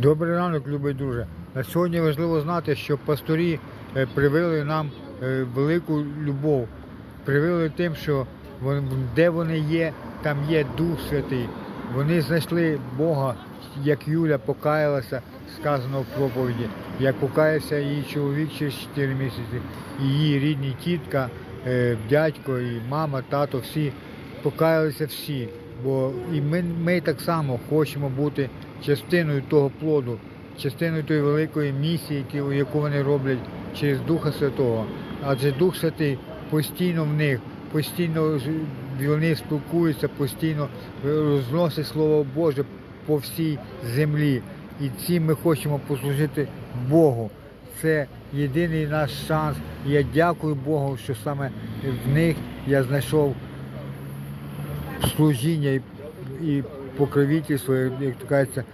Добрий ранок, любий друже. Сьогодні важливо знати, що пасторі е, привили нам е, велику любов. Привили тим, що де вони є, там є Дух Святий. Вони знайшли Бога, як Юля покаялася, сказано в проповіді, як покаявся її чоловік через 4 місяці, її рідні тітка, е, дядько, і мама, тато, всі покаялися всі. Бо і ми, ми так само хочемо бути частиною того плоду, частиною тої великої місії, яку- вони роблять через Духа Святого. Адже Дух Святий постійно в них, постійно вони спілкуються, постійно розносять Слово Боже по всій землі. І цим ми хочемо послужити Богу. Це єдиний наш шанс. Я дякую Богу, що саме в них я знайшов служіння і, покровительство, як то кажеться,